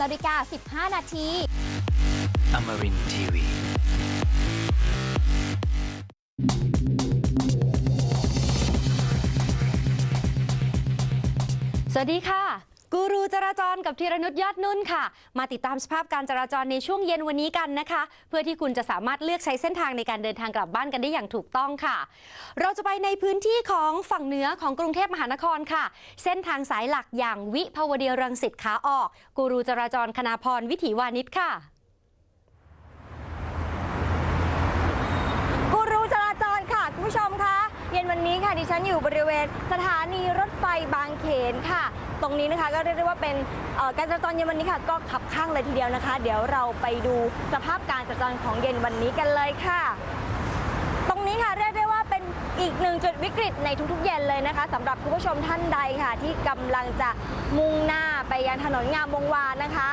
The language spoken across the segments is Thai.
10นาฬิกา15 นาที Amarin Tiwi. สวัสดีค่ะ กูรูจราจรกับธีรนุชยอดนุ่นค่ะ มาติดตามสภาพการจราจรในช่วงเย็นวันนี้กันนะคะ เพื่อที่คุณจะสามารถเลือกใช้เส้นทางในการเดินทางกลับบ้านกันได้อย่างถูกต้องค่ะ เราจะไปในพื้นที่ของฝั่งเหนือของกรุงเทพมหานครค่ะ เส้นทางสายหลักอย่างวิภาวดีรังสิตขาออก กูรูจราจรคณาพรวิถีวานิชค่ะกูรูจราจรค่ะคุณผู้ชมคะเย็นวันนี้ค่ะดิฉันอยู่บริเวณสถานีรถไฟบางเขนค่ะ ตรงนี้นะคะ ก็เรียกได้ว่าเป็นการจราจรเย็นวันนี้ค่ะ ก็ขับข้างเลยทีเดียวนะคะ เดี๋ยวเราไปดูสภาพการจราจรของเย็นวันนี้กันเลยค่ะ ตรงนี้ค่ะเรียกได้ว่าเป็นอีกหนึ่งจุดวิกฤตในทุกๆ เย็นเลยนะคะสำหรับคุณผู้ชมท่านใดค่ะ ที่กำลังจะมุ่งหน้าไปยังถนนงามวงวานนะคะ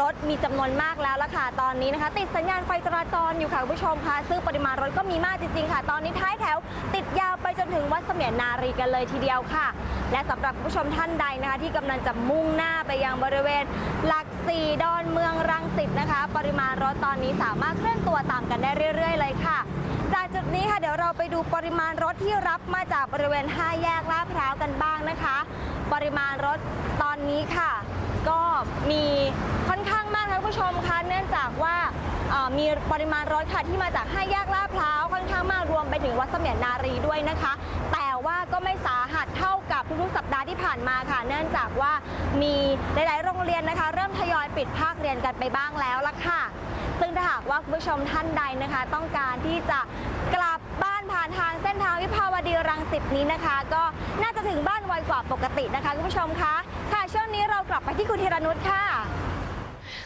รถมีจำนวนมากแล้วละค่ะตอนนี้นะคะ ติดสัญญาณไฟจราจรอยู่ค่ะคุณผู้ชมค่ะซึ่งปริมาณรถก็มีมากจริงๆค่ะ ตอนนี้ท้ายแถว ติดยาวไปจนถึงวัดเสมียนนารีกันเลยทีเดียวค่ะ และสำหรับคุณผู้ชมท่านใดนะคะ ที่กำลังจะมุ่งหน้าไปยังบริเวณ หลักสี่ดอนเมืองรังสิตนะคะ ปริมาณรถตอนนี้สามารถเคลื่อนตัวตามกันได้เรื่อย ๆ เลยค่ะจากจุดนี้ค่ะเดี๋ยวเราไปดูปริมาณรถที่รับมาจากบริเวณ 5 แยกลาดพร้าวกันบ้างนะคะ ปริมาณรถตอนนี้ค่ะ ก็มีค่อนข้างมากค่ะคุณผู้ชมคะเนื่องจากว่ามีปริมาณรถค่ะที่มาจาก5แยกลาดพร้าวค่อนข้างมากรวมไปถึงวัดเสมียนนารีด้วยนะคะ แต่ว่าก็ไม่สาหัสเท่ากับทุกๆสัปดาห์ที่ผ่านมาค่ะ เนื่องจากว่ามีหลายๆโรงเรียนนะคะ เริ่มทยอยปิดภาคเรียนกันไปบ้างแล้วละค่ะ ซึ่งถ้าหากว่าคุณผู้ชมท่านใดนะคะ ต้องการที่จะกลับบ้าน ผ่านทางเส้นทางวิภาวดีรังสิตนี้นะคะ ก็น่าจะถึงบ้านไวกว่าปกตินะคะคุณผู้ชมคะค่ะช่วงนี้เรากลับไปที่คุณธีรนุชค่ะ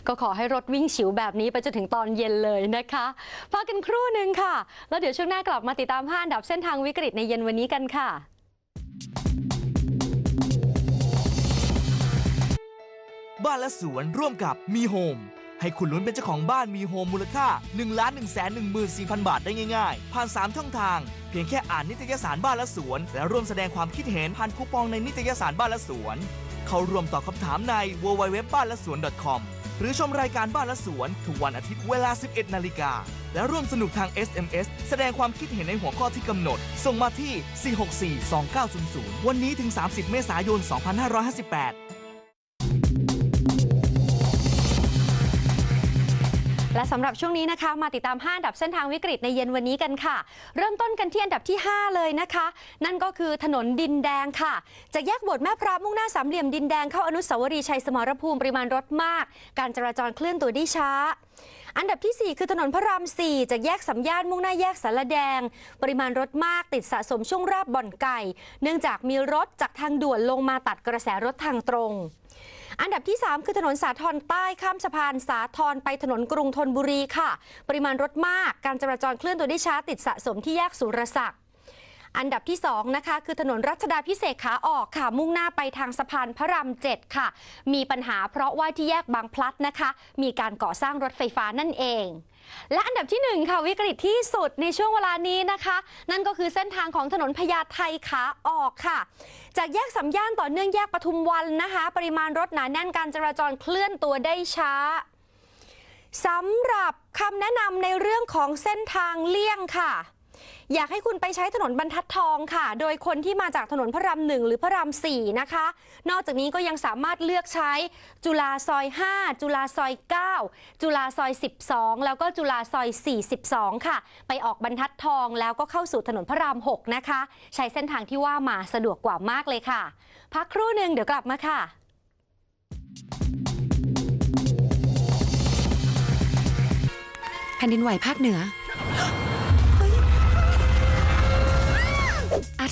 ก็ขอให้รถวิ่งฉิวแบบนี้ไปจนถึงตอนเย็นเลยนะคะพักกันครู่หนึ่งค่ะ แล้วเดี๋ยวช่วงหน้ากลับมาติดตาม5อันดับเส้นทางวิกฤตในเย็นวันนี้กันค่ะบ้านและสวนร่วมกับมีโฮม ให้คุณลุ้นเป็นเจ้าของบ้านมีโฮมมูลค่า 1 1 1 4 0 0 0 บาทได้ง่ายๆ ผ่าน 3 ช่องทาง เพียงแค่อ่านนิตยสารบ้านและสวน และร่วมแสดงความคิดเห็นผ่านคูปองในนิตยสารบ้านและสวน เข้าร่วมตอบคำถามใน www บ้านและสวน .com หรือชมรายการบ้านและสวน ทุกวันอาทิตย์เวลา 11 นาฬิกา และร่วมสนุกทาง SMS แสดงความคิดเห็นในหัวข้อที่กำหนด ส่งมาที่ 4642900 วันนี้ถึง 30 เมษายน 2558 และสำหรับช่วงนี้นะคะมาติดตาม 5 อันดับเส้นทางวิกฤตในเย็นวันนี้กันค่ะ เริ่มต้นกันที่อันดับที่ 5 เลยนะคะ นั่นก็คือถนนดินแดงค่ะจากแยกบทแม่พระมุ่งหน้าสามเหลี่ยมดินแดงเข้าอนุสาวรีย์ชัยสมรภูมิปริมาณรถมาก การจราจรเคลื่อนตัวได้ช้า อันดับที่ 4 คือถนนพระราม 4 จากแยกสัมย่านมุ่งหน้าแยกสารแดง ปริมาณรถมากติดสะสมช่วงราบบ่อนไก่ เนื่องจากมีรถจากทางด่วนลงมาตัดกระแสรถทางตรง อันดับที่ 3 คือถนนสาทรใต้ข้ามสะพานสาทรไปถนนกรุงธนบุรีค่ะ ปริมาณรถมาก การจราจรเคลื่อนตัวได้ช้าติดสะสมที่แยกสุรศักดิ์ อันดับที่2นะคะคือถนนรัชดาพิเศษขาออกค่ะ มุ่งหน้าไปทางสะพานพระราม7ค่ะ มีปัญหาเพราะว่าที่แยกบางพลัดนะคะ มีการก่อสร้างรถไฟฟ้านั่นเอง และอันดับที่ 1 ค่ะวิกฤตที่สุดในช่วงเวลานี้นะคะ นั่นก็คือเส้นทางของถนนพญาไทขาออกค่ะ จากแยกสัมย่านต่อเนื่องแยกปทุมวันนะคะ ปริมาณรถหนาแน่นการจราจรเคลื่อนตัวได้ช้าสำหรับคำแนะนำในเรื่องของเส้นทางเลี่ยงค่ะ อยากให้คุณไปใช้ถนนบรรทัดทองค่ะ โดยคนที่มาจากถนนพระรามหนึ่งหรือพระรามสี่นะคะ นอกจากนี้ก็ยังสามารถเลือกใช้จุฬาซอย 5 จุฬาซอย 9 จุฬาซอย 12 แล้วก็จุฬาซอย 42 ค่ะ ไปออกบรรทัดทองแล้วก็เข้าสู่ถนนพระราม 6 นะคะ ใช้เส้นทางที่ว่ามาสะดวกกว่ามากเลยค่ะ พักครู่หนึ่งเดี๋ยวกลับมาค่ะแผ่นดินไหวภาคเหนือ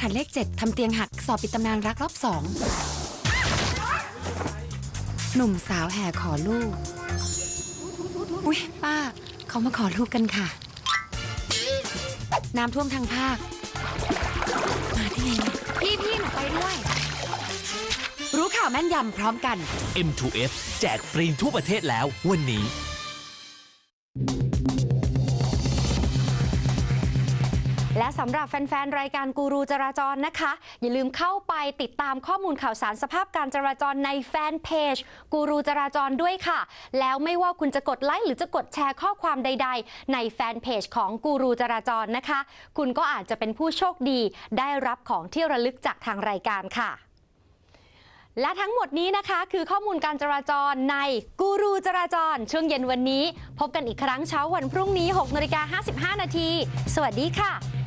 ถรรพ์เลขเจ็ดทำเตียงหักสอบปิดตำนานรักรอบสอง หนุ่มสาวแห่ขอลูก อุ๊ย ป้า เขามาขอลูกกันค่ะ น้ำท่วมทางภาค มาได้ไงเนี่พี่พี่หนูไปด้วย รู้ข่าวแม่นยำพร้อมกัน M2F แจกฟรีทั่วประเทศแล้ววันนี้ และสำหรับแฟนๆ รายการกูรูจราจรนะคะ อย่าลืมเข้าไปติดตามข้อมูลข่าวสารสภาพการจราจรในแฟนเพจกูรูจราจรด้วยค่ะ แล้วไม่ว่าคุณจะกดไลค์หรือจะกดแชร์ข้อความใด ๆ ในแฟนเพจของกูรูจราจรนะคะ คุณก็อาจจะเป็นผู้โชคดีได้รับของที่ระลึกจากทางรายการค่ะและทั้งหมดนี้นะคะคือข้อมูลการจราจรในกูรูจราจร ช่วงเย็นวันนี้ พบกันอีกครั้งเช้าวันพรุ่งนี้ 6นาฬิกา55 นาที สวัสดีค่ะ